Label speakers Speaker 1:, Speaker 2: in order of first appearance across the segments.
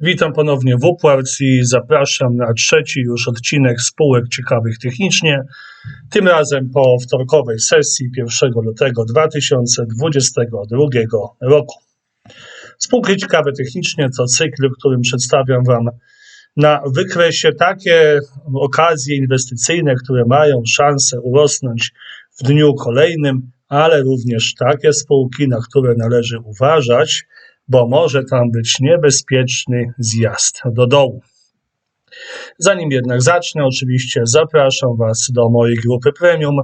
Speaker 1: Witam ponownie w Upwards i zapraszam na trzeci już odcinek spółek ciekawych technicznie. Tym razem po wtorkowej sesji 1 lutego 2022 roku. Spółki ciekawe technicznie to cykl, w którym przedstawiam Wam na wykresie takie okazje inwestycyjne, które mają szansę urosnąć w dniu kolejnym, ale również takie spółki, na które należy uważać, bo może tam być niebezpieczny zjazd do dołu. Zanim jednak zacznę, oczywiście zapraszam Was do mojej grupy premium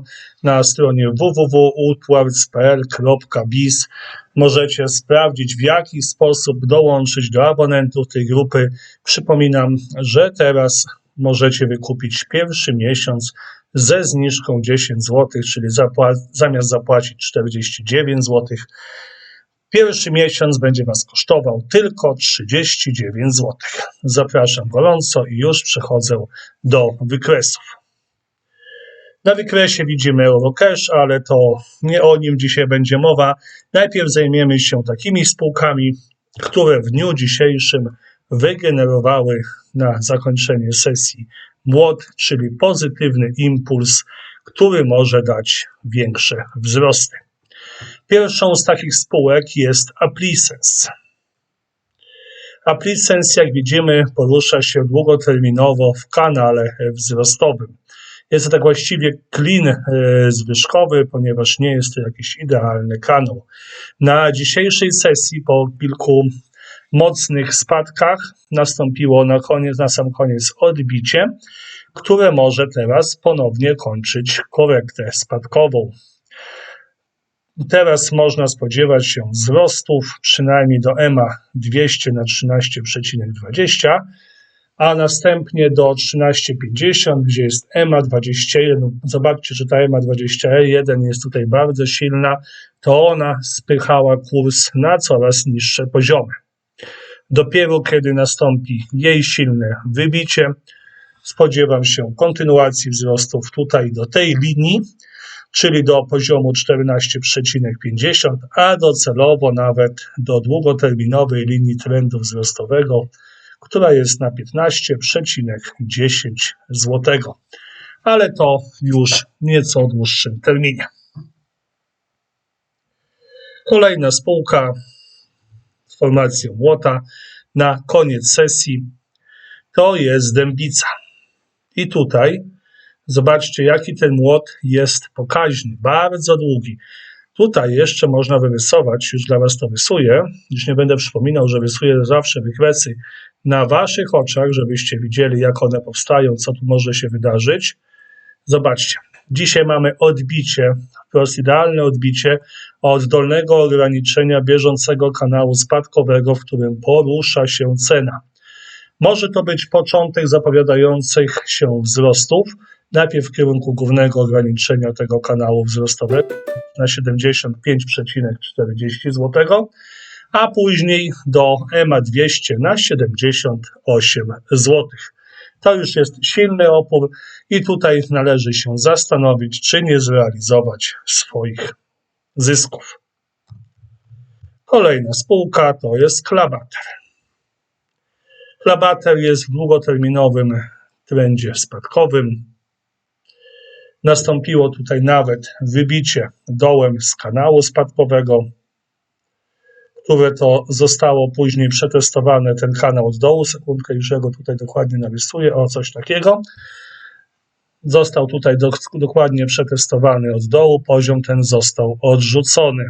Speaker 1: na stronie www.utwards.pl.biz. Możecie sprawdzić, w jaki sposób dołączyć do abonentów tej grupy. Przypominam, że teraz możecie wykupić pierwszy miesiąc ze zniżką 10 zł, czyli zapła- zamiast zapłacić 49 zł, Pierwszy miesiąc będzie Was kosztował tylko 39 zł. Zapraszam gorąco i już przechodzę do wykresów. Na wykresie widzimy Eurocash, ale to nie o nim dzisiaj będzie mowa. Najpierw zajmiemy się takimi spółkami, które w dniu dzisiejszym wygenerowały na zakończenie sesji młot, czyli pozytywny impuls, który może dać większe wzrosty. Pierwszą z takich spółek jest Applicens. Applicens, jak widzimy, porusza się długoterminowo w kanale wzrostowym. Jest to tak właściwie klin e, zwyżkowy, ponieważ nie jest to jakiś idealny kanał. Na dzisiejszej sesji, po kilku mocnych spadkach, nastąpiło na koniec, na sam koniec odbicie, które może teraz ponownie kończyć korektę spadkową. Teraz można spodziewać się wzrostów przynajmniej do EMA 200 na 13,20, a następnie do 13,50, gdzie jest EMA 21. Zobaczcie, że ta EMA 21 jest tutaj bardzo silna, to ona spychała kurs na coraz niższe poziomy. Dopiero kiedy nastąpi jej silne wybicie, spodziewam się kontynuacji wzrostów tutaj do tej linii, czyli do poziomu 14,50, a docelowo nawet do długoterminowej linii trendu wzrostowego, która jest na 15,10 zł. Ale to już nieco dłuższym terminie. Kolejna spółka z formacją Łota na koniec sesji to jest Dębica. I tutaj Zobaczcie, jaki ten młot jest pokaźny, bardzo długi. Tutaj jeszcze można wyrysować, już dla Was to rysuję, już nie będę przypominał, że rysuję zawsze wykresy na Waszych oczach, żebyście widzieli, jak one powstają, co tu może się wydarzyć. Zobaczcie, dzisiaj mamy odbicie, wprost idealne odbicie od dolnego ograniczenia bieżącego kanału spadkowego, w którym porusza się cena. Może to być początek zapowiadających się wzrostów, najpierw w kierunku głównego ograniczenia tego kanału wzrostowego na 75,40 zł, a później do EMA 200 na 78 zł. To już jest silny opór i tutaj należy się zastanowić, czy nie zrealizować swoich zysków. Kolejna spółka to jest Klabater. Klabater jest w długoterminowym trendzie spadkowym. Nastąpiło tutaj nawet wybicie dołem z kanału spadkowego, które to zostało później przetestowane, ten kanał od dołu. Sekundkę, już go tutaj dokładnie narysuję, o coś takiego. Został tutaj do, dokładnie przetestowany od dołu, poziom ten został odrzucony.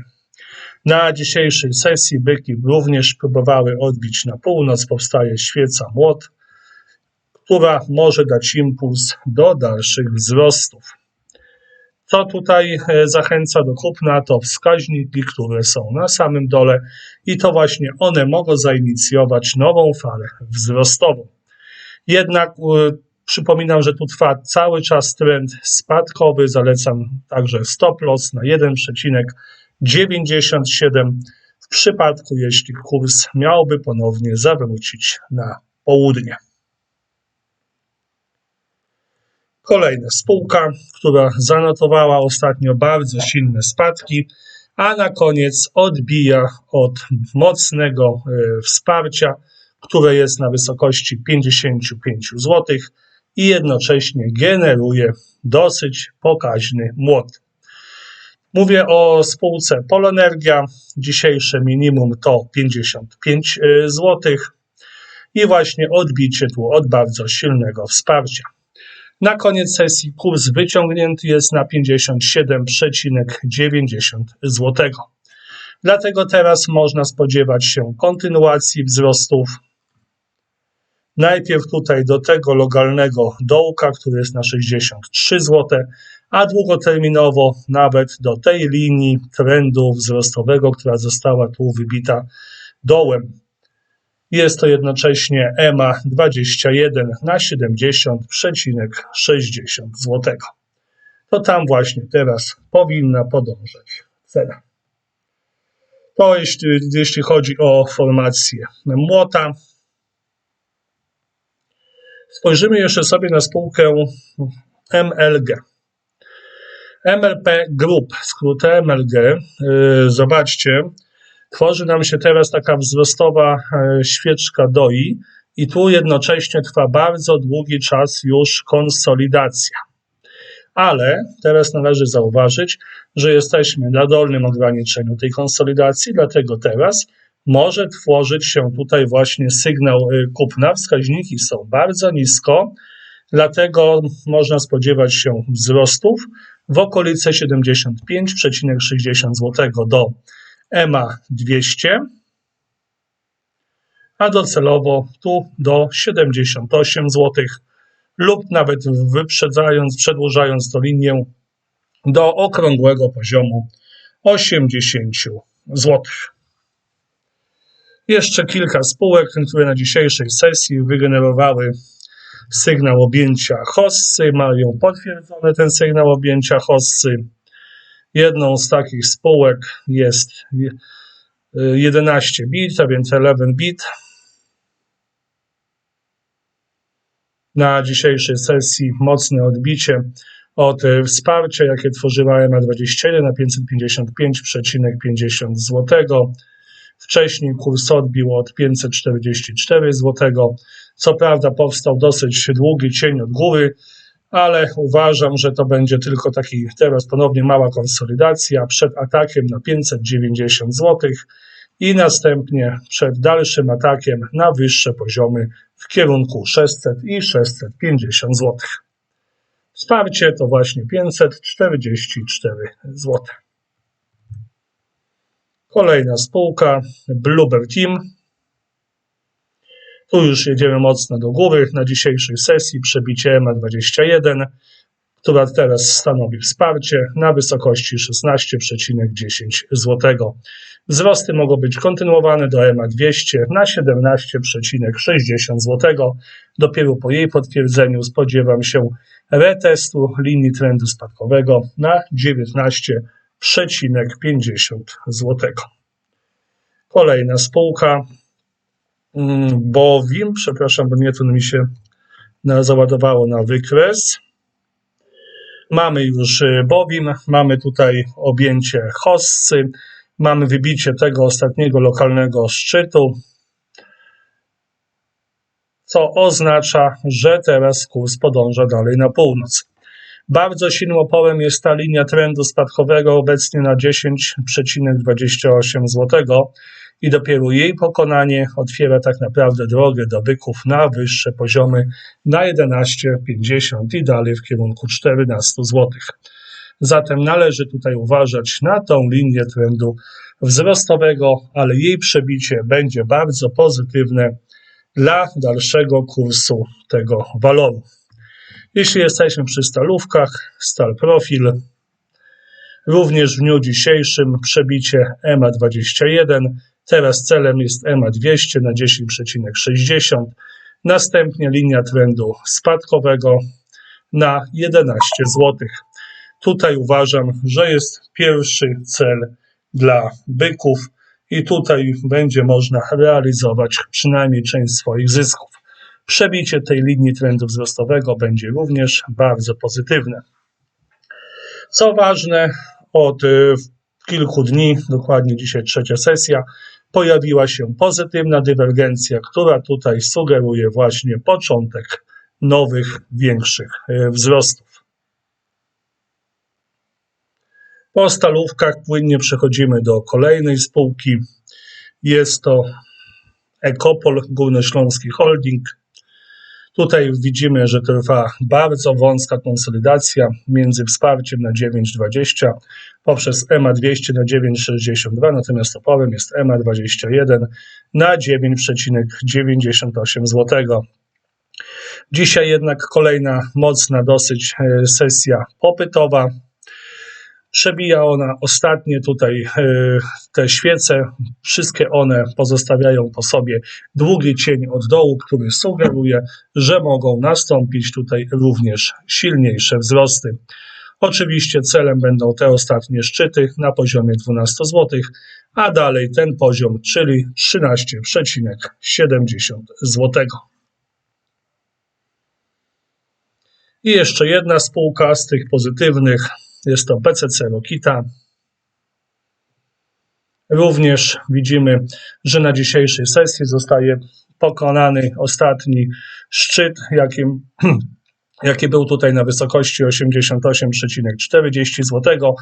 Speaker 1: Na dzisiejszej sesji byki również próbowały odbić na północ, powstaje świeca młot, która może dać impuls do dalszych wzrostów. Co tutaj e, zachęca do kupna, to wskaźniki, które są na samym dole i to właśnie one mogą zainicjować nową falę wzrostową. Jednak e, przypominam, że tu trwa cały czas trend spadkowy. Zalecam także stop loss na 1,97 w przypadku, jeśli kurs miałby ponownie zawrócić na południe. Kolejna spółka, która zanotowała ostatnio bardzo silne spadki, a na koniec odbija od mocnego e, wsparcia, które jest na wysokości 55 zł i jednocześnie generuje dosyć pokaźny młot. Mówię o spółce Polonergia. Dzisiejsze minimum to 55 zł i właśnie odbicie tu od bardzo silnego wsparcia. Na koniec sesji kurs wyciągnięty jest na 57,90 zł. Dlatego teraz można spodziewać się kontynuacji wzrostów. Najpierw tutaj do tego lokalnego dołka, który jest na 63 zł, a długoterminowo nawet do tej linii trendu wzrostowego, która została tu wybita dołem. Jest to jednocześnie EMA 21 na 70,60 zł. To tam właśnie teraz powinna podążać cena. To jeśli, jeśli chodzi o formację młota. Spojrzymy jeszcze sobie na spółkę MLG. MLP Group, skrót MLG. Yy, zobaczcie, tworzy nam się teraz taka wzrostowa e, świeczka doi i tu jednocześnie trwa bardzo długi czas już konsolidacja. Ale teraz należy zauważyć, że jesteśmy na dolnym ograniczeniu tej konsolidacji, dlatego teraz może tworzyć się tutaj właśnie sygnał e, kupna. Wskaźniki są bardzo nisko, dlatego można spodziewać się wzrostów w okolice 75,60 zł do EMA 200, a docelowo tu do 78 zł lub nawet wyprzedzając, przedłużając to linię do okrągłego poziomu 80 zł. Jeszcze kilka spółek, które na dzisiejszej sesji wygenerowały sygnał objęcia hossy, mają potwierdzony ten sygnał objęcia hossy. Jedną z takich spółek jest 11 bit, a więc 11 bit. Na dzisiejszej sesji mocne odbicie od wsparcia, jakie tworzyła MA21 na 555,50 zł. Wcześniej kurs odbił od 544 zł. Co prawda powstał dosyć długi cień od góry, ale uważam, że to będzie tylko taki teraz ponownie mała konsolidacja przed atakiem na 590 zł i następnie przed dalszym atakiem na wyższe poziomy w kierunku 600 i 650 zł. Wsparcie to właśnie 544 zł. Kolejna spółka Bluebird Team tu już jedziemy mocno do góry. Na dzisiejszej sesji przebicie EMA 21, która teraz stanowi wsparcie na wysokości 16,10 zł. Wzrosty mogą być kontynuowane do EMA 200 na 17,60 zł. Dopiero po jej potwierdzeniu spodziewam się retestu linii trendu spadkowego na 19,50 zł. Kolejna spółka bowiem, przepraszam, bo nie tu mi się załadowało na wykres. Mamy już y, bowiem, mamy tutaj objęcie hossy, mamy wybicie tego ostatniego lokalnego szczytu, co oznacza, że teraz kurs podąża dalej na północ. Bardzo oporem jest ta linia trendu spadkowego obecnie na 10,28 zł i dopiero jej pokonanie otwiera tak naprawdę drogę do byków na wyższe poziomy na 11,50 i dalej w kierunku 14 zł. Zatem należy tutaj uważać na tą linię trendu wzrostowego, ale jej przebicie będzie bardzo pozytywne dla dalszego kursu tego waloru. Jeśli jesteśmy przy stalówkach, stal profil, również w dniu dzisiejszym przebicie EMA 21 Teraz celem jest EMA 200 na 10,60. Następnie linia trendu spadkowego na 11 zł. Tutaj uważam, że jest pierwszy cel dla byków i tutaj będzie można realizować przynajmniej część swoich zysków. Przebicie tej linii trendu wzrostowego będzie również bardzo pozytywne. Co ważne, od kilku dni, dokładnie dzisiaj trzecia sesja, pojawiła się pozytywna dywergencja, która tutaj sugeruje właśnie początek nowych, większych e, wzrostów. Po stalówkach płynnie przechodzimy do kolejnej spółki. Jest to Ekopol Górnośląski Holding. Tutaj widzimy, że trwa bardzo wąska konsolidacja między wsparciem na 9,20 poprzez EMA 200 na 9,62, natomiast oporem jest EMA 21 na 9,98 zł. Dzisiaj jednak kolejna mocna dosyć e, sesja popytowa. Przebija ona ostatnie tutaj e, te świece, wszystkie one pozostawiają po sobie długi cień od dołu, który sugeruje, że mogą nastąpić tutaj również silniejsze wzrosty. Oczywiście celem będą te ostatnie szczyty na poziomie 12 zł, a dalej ten poziom, czyli 13,70 zł. I jeszcze jedna spółka z tych pozytywnych, jest to PCC Lokita. Również widzimy, że na dzisiejszej sesji zostaje pokonany ostatni szczyt, jakim, jaki był tutaj na wysokości 88,40 zł.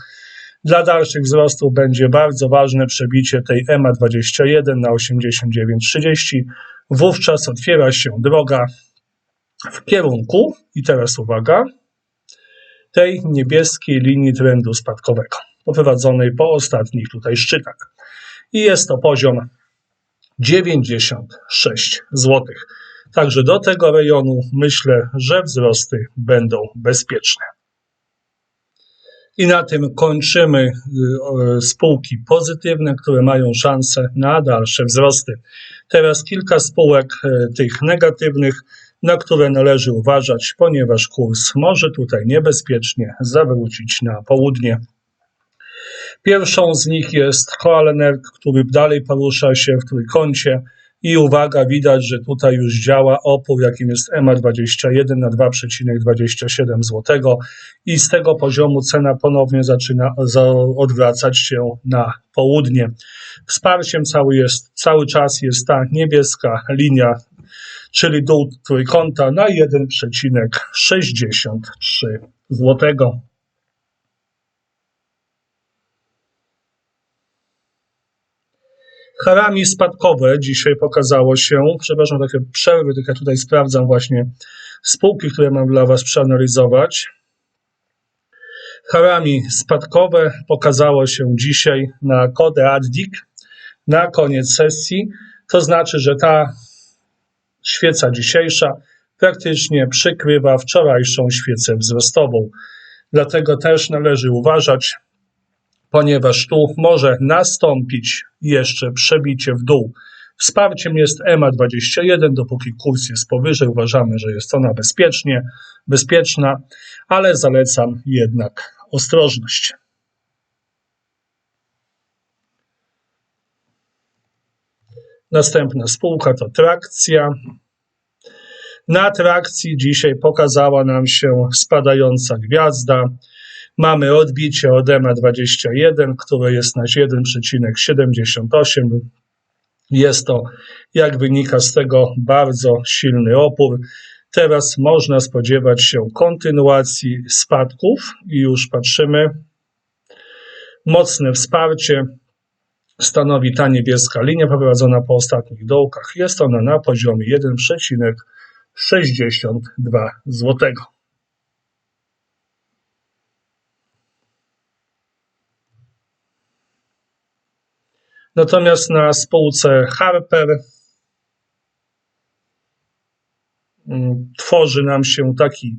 Speaker 1: Dla dalszych wzrostów będzie bardzo ważne przebicie tej EMA 21 na 89,30. Wówczas otwiera się droga w kierunku, i teraz uwaga, tej niebieskiej linii trendu spadkowego, poprowadzonej po ostatnich tutaj szczytach. I jest to poziom 96 zł. Także do tego rejonu myślę, że wzrosty będą bezpieczne. I na tym kończymy y, spółki pozytywne, które mają szansę na dalsze wzrosty. Teraz kilka spółek y, tych negatywnych na które należy uważać, ponieważ kurs może tutaj niebezpiecznie zawrócić na południe. Pierwszą z nich jest Coalenerg, który dalej porusza się w trójkącie i uwaga, widać, że tutaj już działa opór, jakim jest MA21 na 2,27 zł i z tego poziomu cena ponownie zaczyna odwracać się na południe. Wsparciem cały, jest, cały czas jest ta niebieska linia czyli dół trójkąta na 1,63 zł. Harami spadkowe dzisiaj pokazało się, przepraszam, takie przerwy, tylko tutaj sprawdzam właśnie spółki, które mam dla Was przeanalizować. Harami spadkowe pokazało się dzisiaj na kodę ADDIC na koniec sesji. To znaczy, że ta Świeca dzisiejsza praktycznie przykrywa wczorajszą świecę wzrostową. Dlatego też należy uważać, ponieważ tu może nastąpić jeszcze przebicie w dół. Wsparciem jest EMA 21, dopóki kurs jest powyżej, uważamy, że jest ona bezpiecznie, bezpieczna, ale zalecam jednak ostrożność. Następna spółka to trakcja. Na trakcji dzisiaj pokazała nam się spadająca gwiazda. Mamy odbicie od EMA 21, które jest na 1,78. Jest to, jak wynika z tego, bardzo silny opór. Teraz można spodziewać się kontynuacji spadków i już patrzymy. Mocne wsparcie stanowi ta niebieska linia poprowadzona po ostatnich dołkach. Jest ona na poziomie 1,62 zł. Natomiast na spółce Harper mm, tworzy nam się taki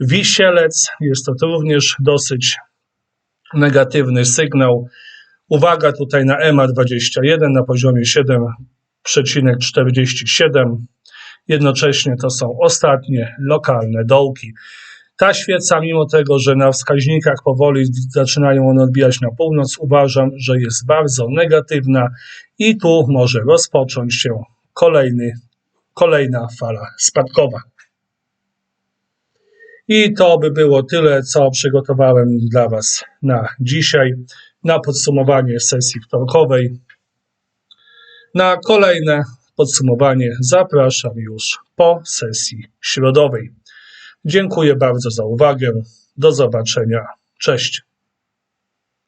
Speaker 1: wisielec. Jest to również dosyć negatywny sygnał Uwaga tutaj na EMA 21 na poziomie 7,47. Jednocześnie to są ostatnie lokalne dołki. Ta świeca, mimo tego, że na wskaźnikach powoli zaczynają one odbijać na północ, uważam, że jest bardzo negatywna i tu może rozpocząć się kolejny, kolejna fala spadkowa. I to by było tyle, co przygotowałem dla Was na dzisiaj na podsumowanie sesji wtorkowej. Na kolejne podsumowanie zapraszam już po sesji środowej. Dziękuję bardzo za uwagę. Do zobaczenia. Cześć.